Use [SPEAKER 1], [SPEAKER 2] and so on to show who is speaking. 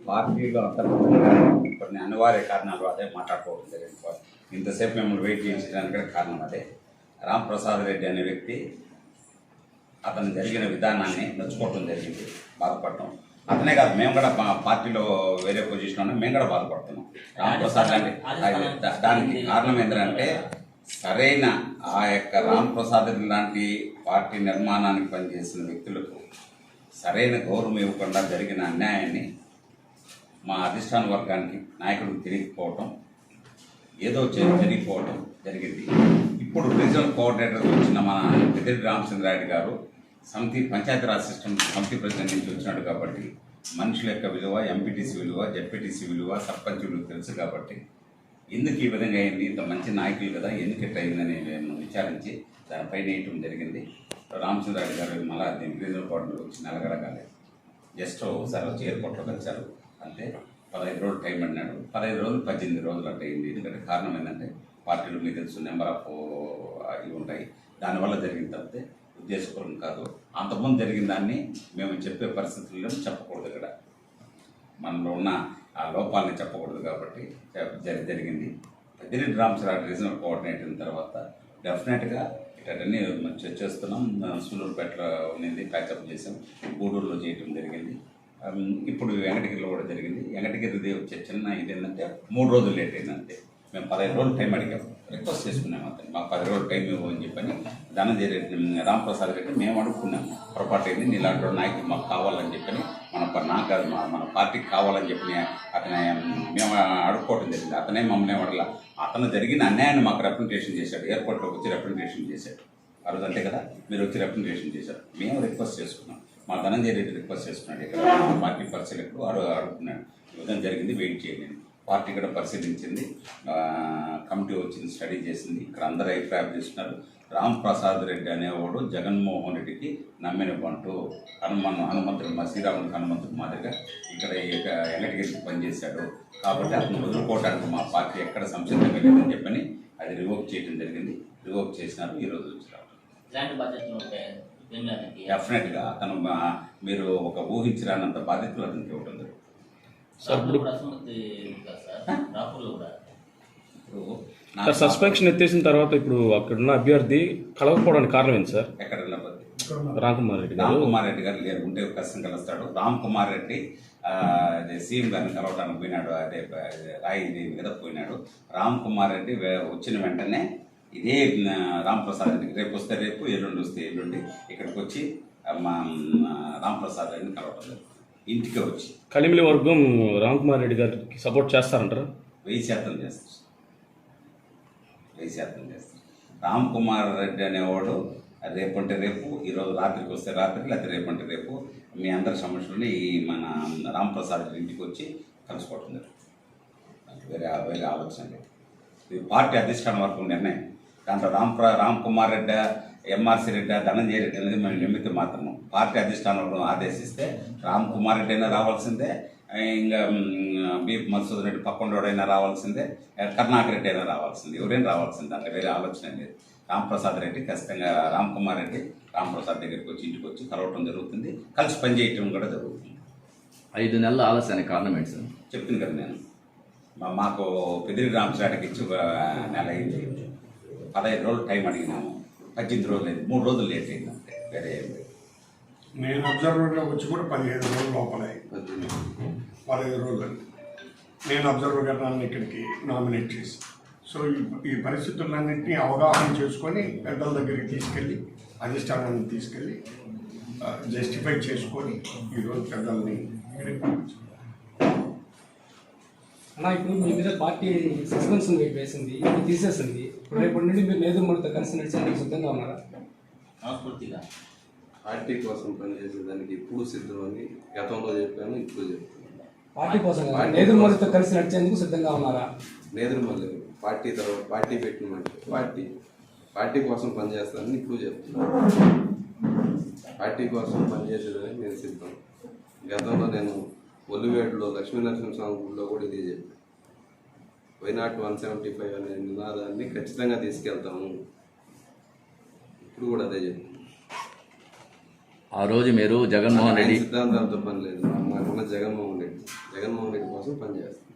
[SPEAKER 1] పార్టీలో కొన్ని అనివార్య కారణాలు అదే మాట్లాడుకోవడం జరిగింది ఇంతసేపు మిమ్మల్ని వెయిట్ చేయించడానికి కూడా కారణం అదే. రామ్ ప్రసాద్ రెడ్డి అనే వ్యక్తి అతను జరిగిన విధానాన్ని నచ్చుకోవటం జరిగింది బాధపడటం. అతనే కాదు మేము కూడా పార్టీలో వేరే పొజిషన్ ఉన్నాం మేము కూడా బాధపడుతున్నాం. రామ్ ప్రసాద్ లాంటి దానికి కారణం ఏంటంటే సరైన ఆ యొక్క రామ్ ప్రసాద్ లాంటి పార్టీ నిర్మాణానికి పనిచేసిన వ్యక్తులకు సరైన గౌరవం ఇవ్వకుండా జరిగిన అన్యాయాన్ని మా అధిష్టాన వర్గానికి నాయకుడికి తిరిగిపోవటం ఏదో జరిగిపోవటం జరిగింది. ఇప్పుడు రీజనల్ కోఆర్డినేటర్ వచ్చిన మన పెద్దిరెడ్డి రామచంద్రారెడ్డి గారు సమితి పంచాయతీరాజ్ సిస్టమ్ సమితి ప్రెసిడెంట్ నుంచి వచ్చినాడు కాబట్టి మనుషుల యొక్క విలువ ఎంపీటీసీ విలువ జెడ్పీటీసీ విలువ సర్పంచ్ విలువ తెలుసు కాబట్టి ఎందుకు ఈ విధంగా అయింది? ఇంత మంచి నాయకులు కదా ఎందుకు ఇట్లా అయిందని మేము విచారించి దానిపైన వేయటం జరిగింది. రామచంద్రారెడ్డి గారు మళ్ళీ రీజనల్ కోఆర్డినేటర్ వచ్చి నెలగడగాలి జస్ట్ ఒకసారి వచ్చి ఎయిర్పోర్ట్లో వచ్చారు అంతే. పదహైదు రోజులు టైం అన్నాడు పదహైదు రోజులు పద్దెనిమిది రోజులు అట్ట అయింది. ఎందుకంటే కారణం ఏంటంటే పార్టీలు మీకు తెలుసు నెంబర్ ఆఫ్ ఇవి ఉంటాయి. దానివల్ల జరిగింది తప్పితే ఉద్దేశపూర్వం కాదు. అంతకుముందు జరిగిన దాన్ని మేము చెప్పే పరిస్థితుల్లో చెప్పకూడదు ఇక్కడ. మనలో ఉన్న ఆ లోపాలని చెప్పకూడదు కాబట్టి చెప్- జరి జరిగింది. పెద్దిరెడ్డి రామచంద్ర రీజనల్ కోఆర్డినేటర్ అయిన తర్వాత డెఫినెట్గా ఇటన్నీ మనం చేస్తున్నాం చేస్తున్నాం సూలూరుపేటలో ఉన్నది ప్యాకప్ చేసాం గూడూరులో చేయడం జరిగింది. ఇప్పుడు వెంకటగిరిలో కూడా జరిగింది. వెంకటగిరిది వచ్చే చిన్న ఇది ఏంటంటే మూడు రోజులు లేట్ అయింది అంతే మేము పదహైదు రోజులు టైం అడిగాం. రిక్వెస్ట్ చేసుకున్నాం అతను. మాకు పది రోజులు టైం ఇవ్వని చెప్పని ధనంజయ రెడ్డి రామప్రసాద్ రెడ్డి మేము అడుక్కున్నాం. పొరపాటు అయింది నీలాంటి వాడు నాయకులు మాకు కావాలని చెప్పని మన నాకు కాదు మా మన పార్టీకి కావాలని చెప్పి అతనే మేము అడుక్కోవడం జరిగింది. అతనే మమ్మల్ని అడగల అతను జరిగిన అన్యాయాన్ని మాకు రిప్రజెంటేషన్ చేశాడు. ఎయిర్పోర్ట్లోకి వచ్చి రిప్రజెంటేషన్ చేశాడు. ఆ రోజు అంతే కదా? మీరు వచ్చి రిప్రజెంటేషన్ చేశారు. మేము రిక్వెస్ట్ చేసుకున్నాం. మా ధనంజయ రెడ్డి రిక్వెస్ట్ చేసుకున్నాడు. ఇక్కడ పార్టీ పరిశీలకుడు అడు అడుగుతున్నాడు ఈ విధంగా జరిగింది వెయిట్ చేయండి. పార్టీ కూడా పరిశీలించింది. కమిటీ వచ్చింది స్టడీ చేసింది. ఇక్కడ అందరూ అభిప్రాయం చేస్తున్నారు రామ్ ప్రసాద్ రెడ్డి అనేవాడు జగన్మోహన్ రెడ్డికి నమ్మిన బంటు హనుమాన్ హనుమంతుడు శ్రీరాముడు హనుమంతుడు మాదిరిగా ఇక్కడ వెంకటగిరికి పనిచేశాడు. కాబట్టి అతను వదులుకోవడానికి మా పార్టీ ఎక్కడ సంసిద్ధంగా లేదని చెప్పని అది రివోక్ చేయడం జరిగింది. రివోక్ చేసినారు ఈ రోజు వచ్చినారు డెఫినెట్గా అతను మీరు ఒక ఊహించరానంత బాధ్యతలు అతనికి ఇవ్వడం జరుగుతుంది.
[SPEAKER 2] రాహుల్ కూడా అసమ్మతి ఉంది కదా సార్ రాహుల్ కూడా
[SPEAKER 1] ఇప్పుడు
[SPEAKER 3] సార్ సస్పెన్షన్ ఎత్తేసిన తర్వాత ఇప్పుడు అక్కడున్న అభ్యర్థి కలవకపోవడానికి కారణం ఏంటి సార్?
[SPEAKER 1] ఎక్కడ నిలబడి
[SPEAKER 3] రామ్ కుమార్ రెడ్డి
[SPEAKER 1] రామ్
[SPEAKER 3] గారు.
[SPEAKER 1] కుమార్ రెడ్డి గారు లేరు ఉంటే కష్టం కలుస్తాడు. రామ్ కుమార్ రెడ్డి ఆ, అదే సీఎం గారిని కలవడానికి పోయినాడు అదే రాయి దీని మీద పోయినాడు. రామ్ కుమార్ రెడ్డి వే- వచ్చిన వెంటనే ఇదే ఆ, రామ్ ప్రసాద్ రెడ్డికి రేపు వస్తే రేపు ఎల్లుండి వస్తే ఎల్లుండి ఇక్కడికి వచ్చి ఆ, మా ఆ, రామ్ ప్రసాద్ రెడ్డిని కలవడం జరుగుతుంది. ఇంటికి వచ్చి.
[SPEAKER 3] కలిమిలి వర్గం రామ్ కుమార్ రెడ్డి గారికి సపోర్ట్ చేస్తారంటారా?
[SPEAKER 1] వెయ్యి శాతం చేస్తారు. వెయ్యి శాతం చేస్తారు రామ్ కుమార్ రెడ్డి అనేవాడు రేపంటే రేపు ఈరోజు రాత్రికి వస్తే రాత్రి లేకపోతే రేపంటే రేపు మీ అందరి సమస్యలని ఈ మన రామ్ ప్రసాద్ ఇంటికి వచ్చి కలుసుకోవటం జరుగుతుంది అది వేరే వేరే ఆలోచన లేదు. ఇది పార్టీ అధిష్టానం వరకు నిర్ణయం. దాంట్లో రామ్ ప్ర రామ్ కుమార్ రెడ్డి ఎంఆర్సీ రెడ్డి ధనంజయ రెడ్డి అనేది మేము నిమిత్తం మాత్రము పార్టీ అధిష్టానంలో ఆదేశిస్తే రామ్ కుమార్ రెడ్డి అయినా రావాల్సిందే. ఇంకా బి మధుసూదన్ రెడ్డి పక్కండోడైనా రావాల్సిందే కర్ణాకర్ రెడ్డి అయినా రావాల్సిందే ఎవరైనా రావాల్సిందే అంటే వేరే ఆలోచన లేదు. రామ్ ప్రసాద్ రెడ్డి ఖచ్చితంగా రామ్ కుమార్ రెడ్డి రామ్ ప్రసాద్ దగ్గరికి వచ్చి ఇంటికి వచ్చి కలవటం జరుగుతుంది కలిసి పనిచేయటం కూడా జరుగుతుంది.
[SPEAKER 4] ఐదు నెలల ఆలస్యానికి కారణం ఏంటి సార్?
[SPEAKER 1] చెప్పింది కదా నేను. మా- మాకు పెదిరి రామచంద్రకి ఇచ్చి ఒక నెల అయింది. పదహైదు రోజులు టైం అడిగినాము. పద్దెనిమిది రోజులు అయింది. మూడు రోజులు లేట్ అయింది అంతే. వేరే ఏం లేదు.
[SPEAKER 5] నేను అబ్జర్వర్గా వచ్చి కూడా పదిహేను రోజులు లోపలే. పదిహేను రోజులు అండి నేను అబ్జర్వర్గా నన్ను ఇక్కడికి నామినేట్ చేసి. సో ఈ పరిస్థితులన్నింటినీ అవగాహన చేసుకొని పెద్దల దగ్గరికి తీసుకెళ్ళి అధిష్టానాన్ని తీసుకెళ్ళి జస్టిఫై చేసుకొని ఈరోజు పెద్దల్ని.
[SPEAKER 6] అన్న ఇప్పుడు మీ మీద పార్టీ సస్పెన్షన్ వేట్ వేసింది ఇప్పుడు తీసేసింది. ఇప్పుడు రేపటి నుండి మీరు నేదురుమడితో కలిసి నడిచేందుకు సిద్ధంగా ఉన్నారా?
[SPEAKER 7] పార్టీ కోసం పనిచేసేదానికి ఇప్పుడు సిద్ధం అని గతంలో చెప్పాను ఇప్పుడు చెప్తున్నాను
[SPEAKER 6] పార్టీ కోసం నేదురుమడితో కలిసి నడిచేందుకు సిద్ధంగా ఉన్నారా?
[SPEAKER 7] నేదురుమల్లి పార్టీ తర్వాత పార్టీ పెట్టినమంటే పార్టీ పార్టీ కోసం పనిచేస్తానని ఇప్పుడు చెప్తున్నాను పార్టీ కోసం పనిచేసేదని నేను సిద్ధం. గతంలో నేను ఒల్లివేడులో లక్ష్మీ నరసింహస్వామి గుడిలో కూడా ఇదే చెప్పాను why not one seventy five అనే నినాదాన్ని ఖచ్చితంగా తీసుకెళ్తాము. ఇప్పుడు కూడా అదే చెప్తాను
[SPEAKER 4] ఆ రోజు మీరు జగన్మోహన్ రెడ్డి
[SPEAKER 7] సిద్ధాంతాలతో పని లేదు. మా- జగన్మోహన్ రెడ్డి. జగన్మోహన్ రెడ్డి కోసం పనిచేస్తాను